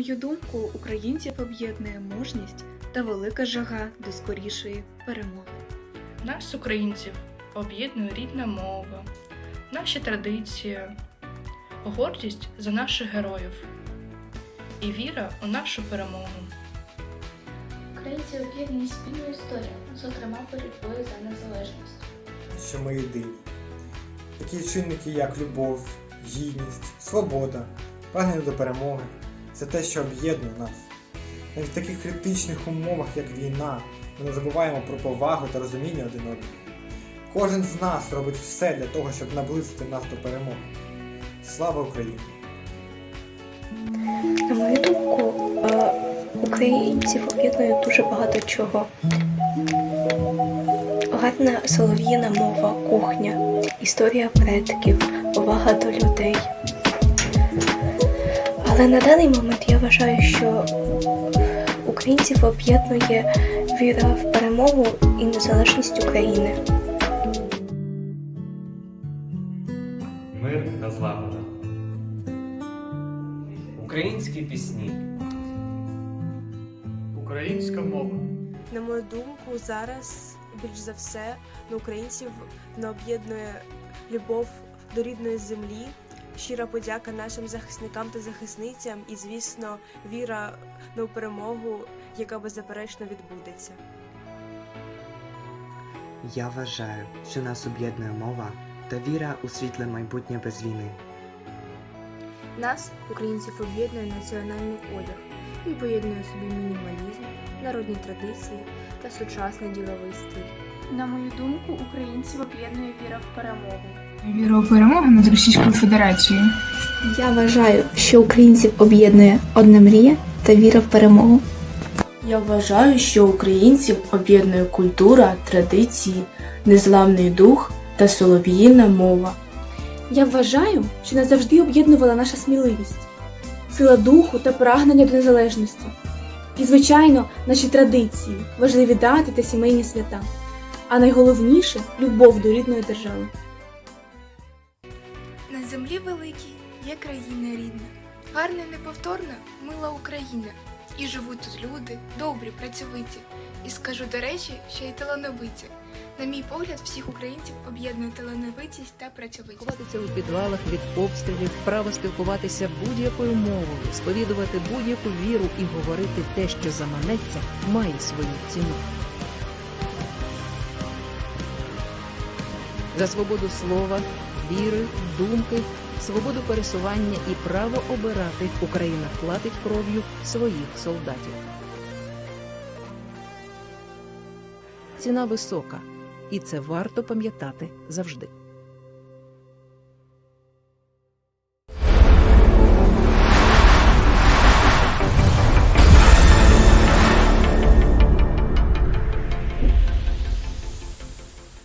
мою думку, українців об'єднує мужність та велика жага до скорішої перемоги. Нас, українців, об'єднує рідна мова, наші традиції, гордість за наших героїв і віра у нашу перемогу. Українці об'єднує спільну історію, зокрема боротьбою за незалежність. що ми єдині. Такі чинники, як любов, гідність, свобода, прагнення до перемоги це те, що об'єднує нас. Навіть в таких критичних умовах, як війна, ми не забуваємо про повагу та розуміння один одного. Кожен з нас робить все для того, щоб наблизити нас до перемоги. Слава Україні! На мою думку, українців об'єднує дуже багато чого. Гарна солов'їна мова, кухня, історія предків, повага до людей. Але на даний момент я вважаю, що українців об'єднує віра в перемогу і незалежність України. Мир та злагода. Українські пісні. Українська мова. На мою думку, зараз більш за все на українців не об'єднує любов до рідної землі, щира подяка нашим захисникам та захисницям і, звісно, віра на перемогу, яка беззаперечно відбудеться. Я вважаю, що нас об'єднує мова та віра у світле майбутнє без війни. Нас, українців, об'єднує національний одяг. Він поєднує в собі мінімалізм, народні традиції та сучасний діловий стиль. На мою думку, українців об'єднує віра в перемогу. Віра у перемогу над Російською Федерацією. Я вважаю, що українців об'єднує одна мрія та віра в перемогу. Я вважаю, що українців об'єднує культура, традиції, незламний дух та солов'їна мова. Я вважаю, що нас завжди об'єднувала наша сміливість, сила духу та прагнення до незалежності. І, звичайно, наші традиції, важливі дати та сімейні свята. А найголовніше любов до рідної держави. На землі великій є країна рідна, гарна і неповторна, мила Україна. І живуть тут люди, добрі, працьовиті. І скажу до речі, ще й талановиті. На мій погляд, всіх українців об'єднує талановитість та працьовитість. Ховатися у підвалах від обстрілів, право спілкуватися будь-якою мовою, сповідувати будь-яку віру і говорити те, що заманеться, має свою ціну. За свободу слова, віри, думки, свободу пересування і право обирати Україна платить кров'ю своїх солдатів. Ціна висока, і це варто пам'ятати завжди.